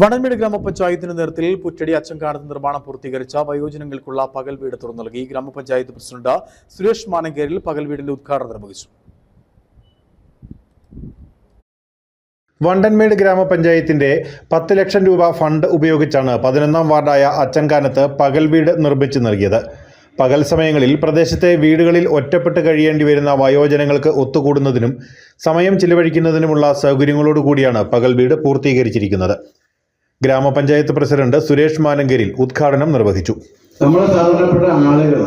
വടൻമേട് ഗ്രാമപഞ്ചായത്തിന്റെ നേതൃത്വത്തിൽ പുറ്റടി അച്ചങ്കാടത്ത് നിർമ്മാണം പൂർത്തീകരിച്ച വയോജനങ്ങൾക്കുള്ള പകൽ വീട് തുറന്നു നൽകി ഗ്രാമപഞ്ചായത്ത് പ്രസിഡന്റ് സുരേഷ് മാനങ്കേരിൽ പകൽ വീടിന്റെ ഉദ്ഘാടനം നിർവഹിച്ചു. വണ്ടൻമേട് ഗ്രാമപഞ്ചായത്തിന്റെ പത്ത് ലക്ഷം രൂപ ഫണ്ട് ഉപയോഗിച്ചാണ് പതിനൊന്നാം വാർഡായ അച്ചങ്കാനത്ത് പകൽ വീട് നിർമ്മിച്ചു നൽകിയത്. പകൽ സമയങ്ങളിൽ പ്രദേശത്തെ വീടുകളിൽ ഒറ്റപ്പെട്ട് കഴിയേണ്ടി വരുന്ന വയോജനങ്ങൾക്ക് ഒത്തുകൂടുന്നതിനും സമയം ചിലവഴിക്കുന്നതിനുമുള്ള സൗകര്യങ്ങളോടുകൂടിയാണ് പകൽ വീട് പൂർത്തീകരിച്ചിരിക്കുന്നത്. ഗ്രാമപഞ്ചായത്ത് പ്രസിഡന്റ് സുരേഷ് മാനങ്കരിൽ ഉദ്ഘാടനം നിർവഹിച്ചു. നമ്മളെ സാധാരണപ്പെട്ട ആളുകൾ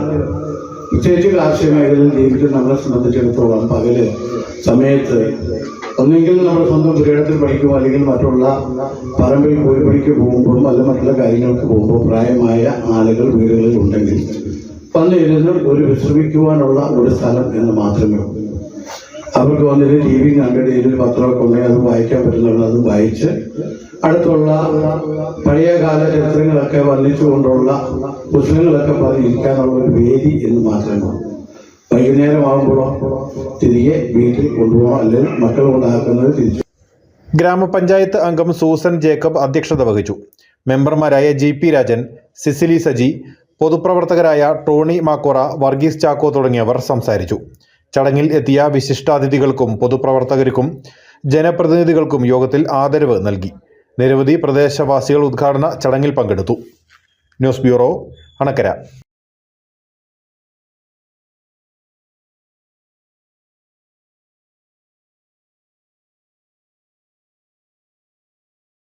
പ്രത്യേകിച്ച് കാർഷിക മേഖലയിൽ ജീവിക്കുന്ന നമ്മളെ സംബന്ധിച്ചിടത്തോളം പകൽ സമയത്ത് ഒന്നെങ്കിൽ നമ്മൾ സ്വന്തം പുരയിടത്തിൽ പഠിക്കും അല്ലെങ്കിൽ മറ്റുള്ള പറമ്പിൽ പോയി പഠിക്ക് പോകുമ്പോഴും അല്ല മറ്റുള്ള കാര്യങ്ങൾക്ക് പോകുമ്പോൾ പ്രായമായ ആളുകൾ വീടുകളിൽ ഉണ്ടെങ്കിൽ വന്നിരുന്ന് ഒരു വിശ്രമിക്കുവാനുള്ള ഒരു സ്ഥലം എന്ന് മാത്രമേ അവർക്ക് വന്നിട്ട് ടി വി കണ്ടിട്ട് ഇതിൽ പത്രമൊക്കെ ഉണ്ടെങ്കിൽ അത് വായിക്കാൻ പറ്റുന്നുള്ളത് അത് വായിച്ച് അടുത്തുള്ള പഴയ കാല ചരിത്രങ്ങളൊക്കെ വർണിച്ചുകൊണ്ടുള്ള പുസ്തകങ്ങളൊക്കെ പറഞ്ഞിരിക്കാനുള്ള ഒരു വേദി എന്ന് മാത്രമേ വൈകുന്നേരമാകുമ്പോഴോ തിരികെ വീട്ടിൽ കൊണ്ടുപോകണം അല്ലെങ്കിൽ മക്കൾ കൊണ്ടാക്കുന്നത് തിരിച്ചു. ഗ്രാമപഞ്ചായത്ത് അംഗം സൂസൻ ജേക്കബ് അധ്യക്ഷത വഹിച്ചു. മെമ്പർമാരായ ജി പി രാജൻ സിസിലി സജി പൊതുപ്രവർത്തകരായ ടോണി മാക്കോറ വർഗീസ് ചാക്കോ തുടങ്ങിയവർ സംസാരിച്ചു. ചടങ്ങിൽ എത്തിയ വിശിഷ്ടാതിഥികൾക്കും പൊതുപ്രവർത്തകർക്കും ജനപ്രതിനിധികൾക്കും യോഗത്തിൽ ആദരവ് നൽകി. നിരവധി പ്രദേശവാസികൾ ഉദ്ഘാടന ചടങ്ങിൽ പങ്കെടുത്തു. News bureau Anakkara.